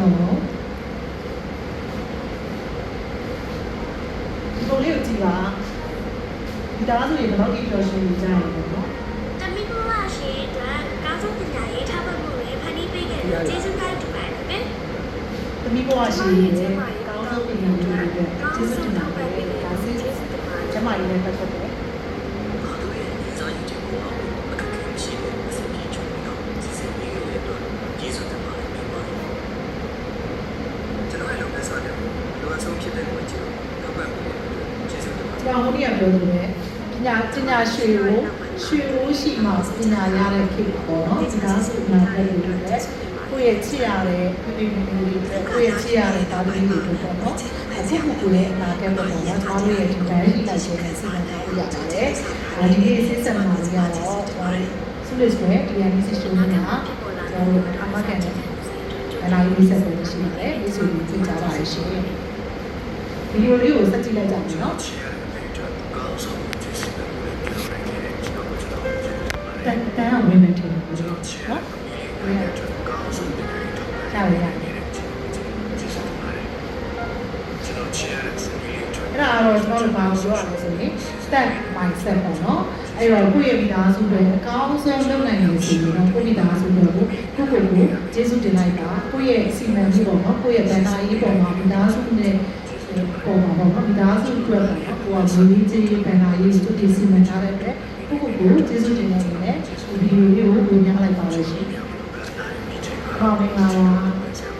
လုံးဒီပုံလေးကိုကြည့်ပါဒီသားစုတွေဘယ်တော့ဒီပျော်ရွှင်နေကြရလဲပေါ့နော်တမီးဘဝရှိအတွက်ကားဆုံးပညာရေးထောက်ပံ့မှုတွေဖန်တီးပေးခဲ့တဲ့ကျေးဇူးတင်ပါတယ်ပဲသမီးဘဝရှိနေတဲ့ကောင်းဆုံးပြည်သူတွေအတွက်ကျေးဇူးတင်ပါတယ်ဒါစီကျမကြီးနဲ့ပတ်သက်တယ် အပ်ဆုံးဖြစ်တဲ့ဝင်ကြီးကိုထောက်ပံ့ပေးတဲ့အတွက်ကျေးဇူးတင်ပါတယ်ကျွန်တော်ဟိုနေ့ကပြောသလိုပဲပညာပညာရွှေကိုရွှေရိုးရှိမှပညာရတဲ့ခေတ်ပေါ့နော်ဒီကားစုနာတဲ့လူတွေလည်းကိုယ့်ရဲ့ချစ်ရတဲ့ပြည်ပြည်မျိုးတွေအတွက်ကိုယ့်ရဲ့ချစ်ရတဲ့သားသမီးတွေအတွက်ပေါ့နော်အခုခုကိုလည်းအနာဂတ်ပေါ့နော်ကျွန်တော်တို့ရဲ့ဒီတိုင်းရှိလိုက်ခြင်းနဲ့စီမံထားလို့ရပါတယ်အဲဒီနေ့စစ်စံမှာကြီးကတော့ကျွန်တော်ဆုလေးဆွဲ DNC ရှိုးမှာကျွန်တော်တို့အမကန်တဲ့အနာယူဆက်ပွဲရှိပါတယ်ဒီဆိုရင်သိကြပါရရှင် ဗီဒီယိုလေးကိုဆက်ကြည့်လိုက်ကြပါမယ်နော်တန်တန်အောင်ဝင်မယ်ထင်တယ်နော်ရပါရအဲ့ဒါတော့ကျွန်တော်တို့ဘာလို့ပြောရလဲဆိုရင် step by step ပေါ့နော်အဲ့တော့ကိုယ့်ရဲ့မိသားစုတွေအကောင်းဆုံးလုပ်နိုင်ရစီတော့ကိုယ့်မိသားစုတွေကိုကိုယ့်ကိုယ်ကိုကျေးဇူးတင်လိုက်တာကိုယ့်ရဲ့စီမံချက်ပေါ့နော်ကိုယ့်ရဲ့ဗန်နာရေးပေါ်မှာမိသားစုနဲ့ ပေါ်မှာပေါ့နော်မိသားစုအတွက်ပေါ့နော်ကိုယ်ကမျိုးကြီးကြီးဗန္ဒာရေးကိုတည်စီမံထားတဲ့အတွက်ကိုယ့်ကိုယ်ကိုကျေးဇူးတင်နေတယ်ဒီဗီဒီယိုလေးကိုဝင်ရလိုက်ပါလို့ရှိရင်နာရီမိချင်ပါဟောမင်္ဂလာပါ